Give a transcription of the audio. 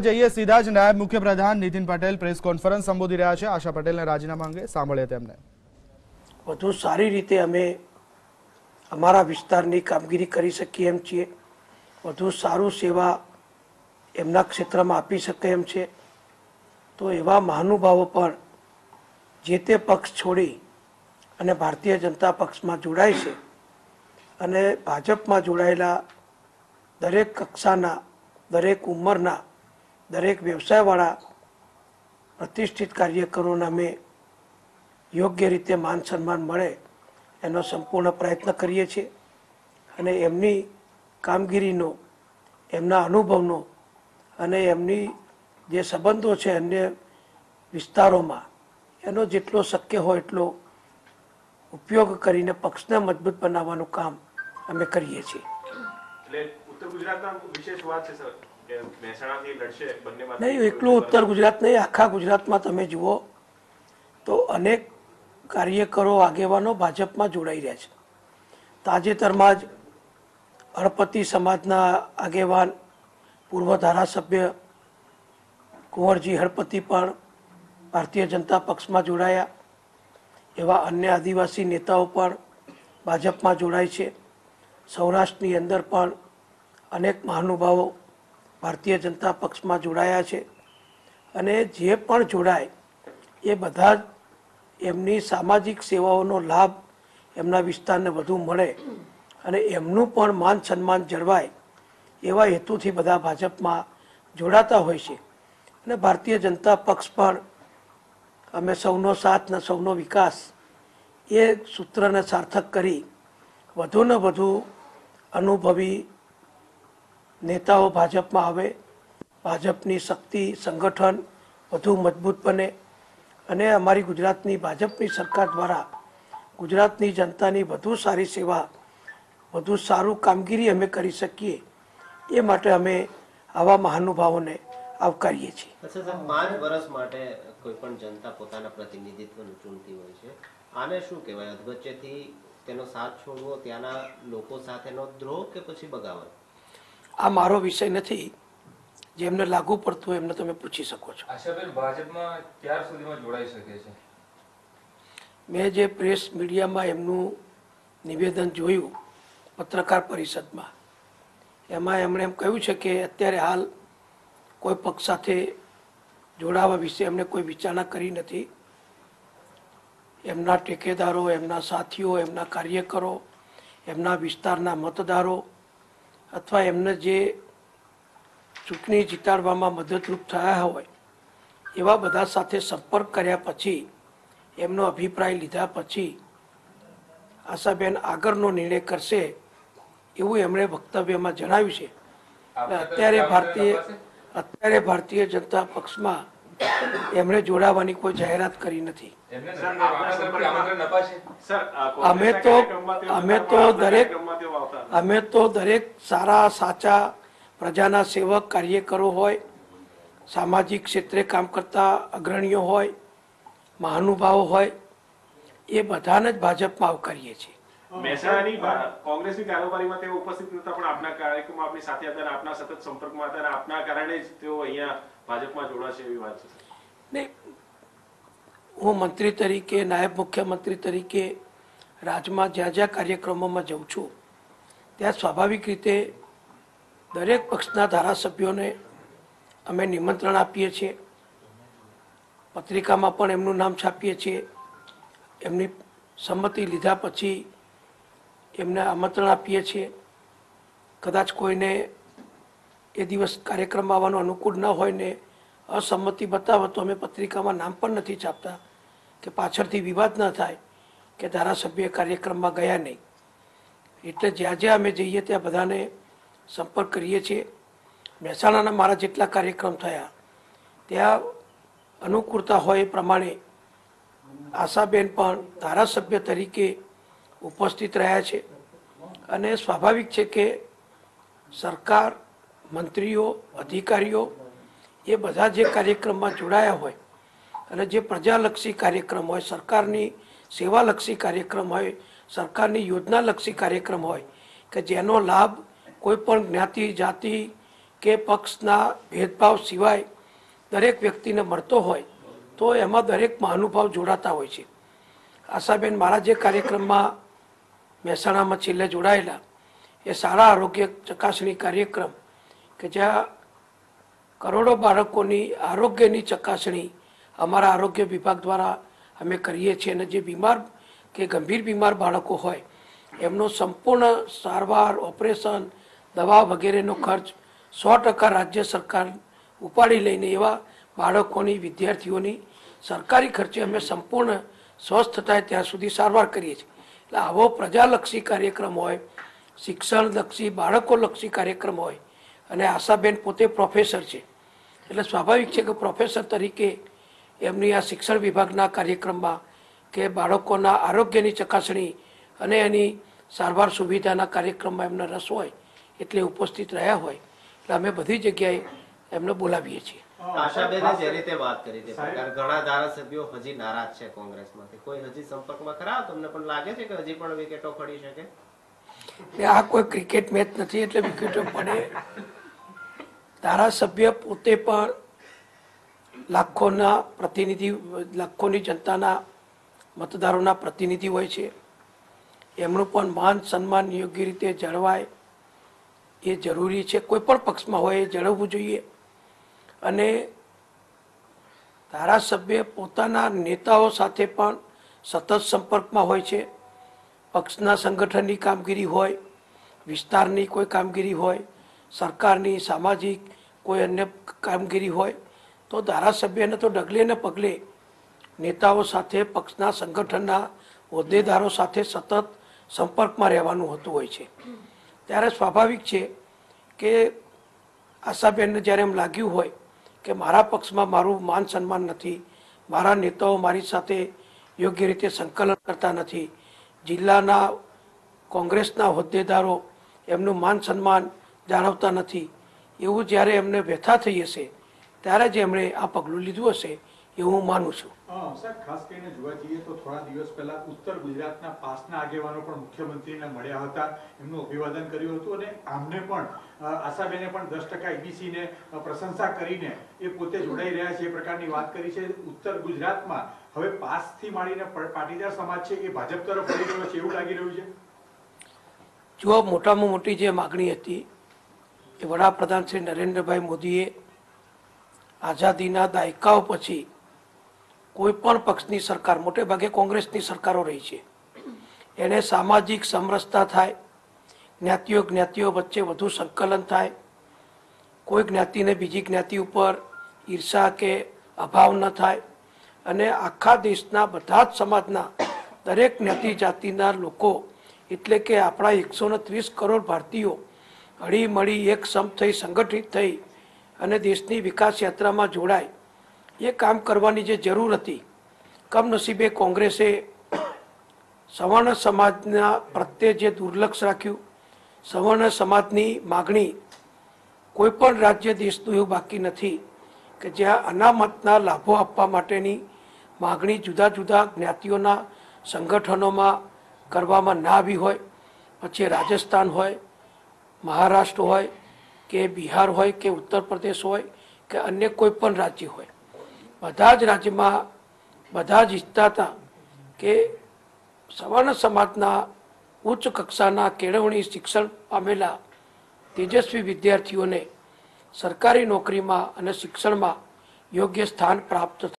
જઈએ સીધા જ નાયબ મુખ્યપ્રધાન નીતિન પટેલ પ્રેસ કોન્ફરન્સ સંબોધી રહ્યા છે. આશા પટેલને રાજીનામા અંગે સાંભળીએ તેમને. વધુ સારી રીતે અમે અમારા વિસ્તારની કામગીરી કરી શકીએ એમ છીએ. વધુ સારું સેવા એમના ક્ષેત્રમાં આપી શકે એમ છે. તો એવા મહાનુભાવો પણ જે તે પક્ષ છોડી અને ભારતીય જનતા પક્ષમાં જોડાય છે અને ભાજપમાં જોડાયેલા દરેક કક્ષાના, દરેક ઉંમરના દરેક વ્યવસાયવાળા પ્રતિષ્ઠિત કાર્યકરોને અમે યોગ્ય રીતે માન સન્માન મળે એનો સંપૂર્ણ પ્રયત્ન કરીએ છીએ અને એમની કામગીરીનો, એમના અનુભવનો અને એમની જે સંબંધો છે અન્ય વિસ્તારોમાં એનો જેટલો શક્ય હોય એટલો ઉપયોગ કરીને પક્ષને મજબૂત બનાવવાનું કામ અમે કરીએ છીએ. ઉત્તર ગુજરાતમાં વિશેષ વાત છે, સર. નહીં એકલું ઉત્તર ગુજરાત નહીં આખા ગુજરાતમાં તમે જુઓ તો અનેક કાર્યકરો આગેવાનો ભાજપમાં જોડાઈ રહ્યા છે. તાજેતરમાં જ હળપતિ સમાજના આગેવાન પૂર્વ ધારાસભ્ય કુંવરજી હળપતિ પણ ભારતીય જનતા પક્ષમાં જોડાયા. એવા અન્ય આદિવાસી નેતાઓ પણ ભાજપમાં જોડાય છે. સૌરાષ્ટ્રની અંદર પણ અનેક મહાનુભાવો ભારતીય જનતા પક્ષમાં જોડાયા છે. અને જે પણ જોડાય, એ બધા જ એમની સામાજિક સેવાઓનો લાભ એમના વિસ્તારને વધુ મળે અને એમનું પણ માન સન્માન જળવાય એવા હેતુથી બધા ભાજપમાં જોડાતા હોય છે. અને ભારતીય જનતા પક્ષ પણ અમે સૌનો સાથ ને સૌનો વિકાસ એ સૂત્રને સાર્થક કરી વધુને વધુ અનુભવી નેતાઓ ભાજપમાં આવે, ભાજપની શક્તિ, સંગઠન વધુ મજબૂત બને અને અમારી ગુજરાતની ભાજપની સરકાર દ્વારા ગુજરાતની જનતાની વધુ સારી સેવા, વધુ સારું કામગીરી અમે કરી શકીએ, એ માટે અમે આવા મહાનુભાવોને આવકારીએ છીએ. પાંચ વર્ષ માટે કોઈ પણ જનતા પોતાના પ્રતિનિધિત્વનું ચૂંટતી હોય છે. આને શું કહેવાય? અધવચ્ચેથી તેનો સાથ છોડવો, ત્યાંના લોકો સાથેનો દ્રોહ કે પછી બગાવત આ મારો વિષય નથી જેમને લાગુ પડતું હોય એમને તમે પૂછી શકો છો. આશાબેન ભાજપમાં ક્યાર સુધીમાં જોડાઈ શકે છે? મેં જે પ્રેસ મીડિયામાં એમનું નિવેદન જોયું પત્રકાર પરિષદમાં એમાં એમણે એમ કહ્યું છે કે અત્યારે હાલ કોઈ પક્ષ સાથે જોડાવા વિશે એમણે કોઈ વિચારણા કરી નથી. એમના ટેકેદારો એમના સાથીઓ એમના કાર્યકરો એમના વિસ્તારના મતદારો અથવા એમને જે ચૂંટણી જીતાડવામાં મદદરૂપ થયા હોય એવા બધા સાથે સંપર્ક કર્યા પછી એમનો અભિપ્રાય લીધા પછી આશાબેન આગળનો નિર્ણય કરશે એવું એમણે વક્તવ્યમાં જણાવ્યું છે. અત્યારે ભારતીય અત્યારે ભારતીય જનતા પક્ષમાં એમણે જોડાવાની કોઈ જાહેરાત કરી નથી. અમે તો અમે તો દરેક અમે તો દરેક સારા સાચા પ્રજાના સેવક કાર્યકરો હોય સામાજિક ક્ષેત્રે કામ કરતા અગ્રણીઓ હોય મહાનુભાવો હોય એ બધાને જ ભાજપમાં આવકારીએ છીએ. મહેસાણાની કોંગ્રેસની કારોબારીમાં તેઓ ઉપસ્થિત નતા પણ આપના કાર્યક્રમમાં આપની સાથે હતા અને આપના સતત સંપર્કમાં હતા આપના કારણે જ તેઓ અહીંયા ભાજપમાં જોડાશે એવી વાત છે સર. ને હું મંત્રી તરીકે નાયબ મુખ્યમંત્રી તરીકે રાજમાં જ્યાં જ્યાં કાર્યક્રમોમાં જઉં છું ત્યાં સ્વાભાવિક રીતે દરેક પક્ષના ધારાસભ્યોને અમે નિમંત્રણ આપીએ છીએ. પત્રિકામાં પણ એમનું નામ છાપીએ છીએ. એમની સંમતિ લીધા પછી એમને આમંત્રણ આપીએ છીએ. કદાચ કોઈને એ દિવસ કાર્યક્રમમાં આવવાનું અનુકૂળ ન હોય ને અસંમતિ બતાવે તો અમે પત્રિકામાં નામ પણ નથી છાપતા. કે પાછળથી વિવાદ ન થાય કે ધારાસભ્ય કાર્યક્રમમાં ગયા નહીં. એટલે જ્યાં જ્યાં અમે જઈએ ત્યાં બધાને સંપર્ક કરીએ છીએ. મહેસાણાના મારા જેટલા કાર્યક્રમ થયા, ત્યાં અનુકૂળતા હોય એ પ્રમાણે આશાબેન પણ ધારાસભ્ય તરીકે ઉપસ્થિત રહ્યા છે. અને સ્વાભાવિક છે કે સરકાર, મંત્રીઓ, અધિકારીઓ એ બધા જે કાર્યક્રમમાં જોડાયા હોય અને જે પ્રજાલક્ષી કાર્યક્રમ હોય, સરકારની સેવાલક્ષી કાર્યક્રમ હોય સરકારની યોજનાલક્ષી કાર્યક્રમ હોય કે જેનો લાભ કોઈ પણ જ્ઞાતિ, જાતિ કે પક્ષના ભેદભાવ સિવાય દરેક વ્યક્તિને મળતો હોય, તો એમાં દરેક મહાનુભાવ જોડાતા હોય છે. આશાબેન મારા જે કાર્યક્રમમાં મહેસાણામાં છેલ્લે જોડાયેલા, એ સારા આરોગ્ય ચકાસણી કાર્યક્રમ કે જ્યાં કરોડો બાળકોની આરોગ્યની ચકાસણી અમારા આરોગ્ય વિભાગ દ્વારા અમે કરીએ છીએ અને જે બીમાર કે ગંભીર બીમાર બાળકો હોય, એમનો સંપૂર્ણ સારવાર, ઓપરેશન, દવા વગેરેનો ખર્ચ સો ટકા રાજ્ય સરકાર ઉપાડી લઈને એવા બાળકોની, વિદ્યાર્થીઓની સરકારી ખર્ચે અમે સંપૂર્ણ સ્વસ્થ થાય ત્યાં સુધી સારવાર કરીએ છીએ. એટલે આવો પ્રજાલક્ષી કાર્યક્રમ હોય, શિક્ષણલક્ષી, બાળકોલક્ષી કાર્યક્રમ હોય, અને આશાબેન પોતે પ્રોફેસર છે. એટલે સ્વાભાવિક છે કે પ્રોફેસર તરીકે એમની આ શિક્ષણ વિભાગના કાર્યક્રમમાં કે બાળકોના આરોગ્યની ચકાસણી અને એની સારવાર સુવિધાના કાર્યક્રમમાં એમને રસ હોય એટલે ઉપસ્થિત રહ્યા હોય એટલે અમે બધી જગ્યાએ એમને બોલાવીએ છીએ. આશાબેને જે રીતે વાત કરી તે પ્રકાર ઘણા ધારાસભ્યો હજી નારાજ છે કોંગ્રેસમાંથી. કોઈ હજી સંપર્કમાં ખરા? તમને પણ લાગે છે કે હજી પણ વિકેટો પડી શકે? એટલે આ કોઈ ક્રિકેટ મેચ નથી એટલે વિકેટો પડે. ધારાસભ્ય પોતે પણ લાખોના પ્રતિનિધિ લાખોની જનતાના મતદારોના પ્રતિનિધિ હોય છે. એમનું પણ માન સન્માન યોગ્ય રીતે જળવાય એ જરૂરી છે. કોઈ પણ પક્ષમાં હોય એ જળવવું જોઈએ. અને ધારાસભ્ય પોતાના નેતાઓ સાથે પણ સતત સંપર્કમાં હોય છે. પક્ષના સંગઠનની કામગીરી હોય, વિસ્તારની કોઈ કામગીરી હોય, સરકારની, સામાજિક કોઈ અન્ય કામગીરી હોય, તો ધારાસભ્યને તો ડગલે ને પગલે નેતાઓ સાથે, પક્ષના સંગઠનના હોદ્દેદારો સાથે સતત સંપર્કમાં રહેવાનું હોતું હોય છે. ત્યારે સ્વાભાવિક છે કે આશાબેનને જ્યારે એમ લાગ્યું હોય કે મારા પક્ષમાં મારું માન સન્માન નથી, મારા નેતાઓ મારી સાથે યોગ્ય રીતે સંકલન કરતા નથી, જિલ્લાના કોંગ્રેસના હોદ્દેદારો એમનું માન સન્માન જાળવતા નથી, એવું જ્યારે એમને વ્યથા થઈ હશે, ત્યારે જ એમણે આ પગલું લીધું હશે. એવું હું માનું છું. ખાસ કરીને જોવા જઈએ તો થોડા દિવસ પહેલા ઉત્તર ગુજરાતના પાસના આગેવાનો પણ મુખ્યમંત્રીને મળ્યા હતા. એમનું અભિવાદન કર્યું હતું અને આમને પણ આશાબેને પણ દસ ટકા એબીસીને પ્રશંસા કરીને એ પોતે જોડાઈ રહ્યા છે એ પ્રકારની વાત કરી છે. ઉત્તર ગુજરાતમાં હવે પાસથી માંડીને પાટીદાર સમાજ છે એ ભાજપ તરફ વળી રહ્યો છે એવું લાગી રહ્યું છે? જો મોટામાં મોટી જે માગણી હતી એ વડાપ્રધાન શ્રી નરેન્દ્રભાઈ મોદીએ આઝાદીના દાયકાઓ પછી કોઈ પણ પક્ષની સરકાર, મોટે ભાગે કોંગ્રેસની સરકારો રહી છે. એને સામાજિક સમરસતા થાય, જ્ઞાતિઓ જ્ઞાતિઓ વચ્ચે વધુ સંકલન થાય, કોઈ જ્ઞાતિને બીજી જ્ઞાતિ ઉપર ઈર્ષા કે અભાવ ન થાય, અને આખા દેશના બધા જ સમાજના દરેક જ્ઞાતિ જાતિના લોકો, એટલે કે આપણા એકસો ત્રીસ કરોડ ભારતીયો, હળીમળી એક સમ થઈ સંગઠિત થઈ અને દેશની વિકાસ યાત્રામાં જોડાય. એ કામ કરવાની જે જરૂર હતી, કમનસીબે કોંગ્રેસે સવર્ણ સમાજના પ્રત્યે જે દુર્લક્ષ રાખ્યું, સવર્ણ સમાજની માગણી કોઈપણ રાજ્ય દેશનું એવું બાકી નથી કે જ્યાં અનામતના લાભો આપવા માટેની માગણી જુદા જુદા જ્ઞાતિઓના સંગઠનોમાં કરવામાં ના આવી હોય, પછી રાજસ્થાન હોય, મહારાષ્ટ્ર હોય, કે બિહાર હોય, કે ઉત્તર પ્રદેશ હોય, કે અન્ય કોઈ પણ રાજ્ય હોય. બધા જ રાજ્યમાં બધા જ ઈચ્છતા હતા કે સવર્ણ સમાજના ઉચ્ચ કક્ષાના કેળવણી શિક્ષણ પામેલા તેજસ્વી વિદ્યાર્થીઓને સરકારી નોકરીમાં અને શિક્ષણમાં યોગ્ય સ્થાન પ્રાપ્ત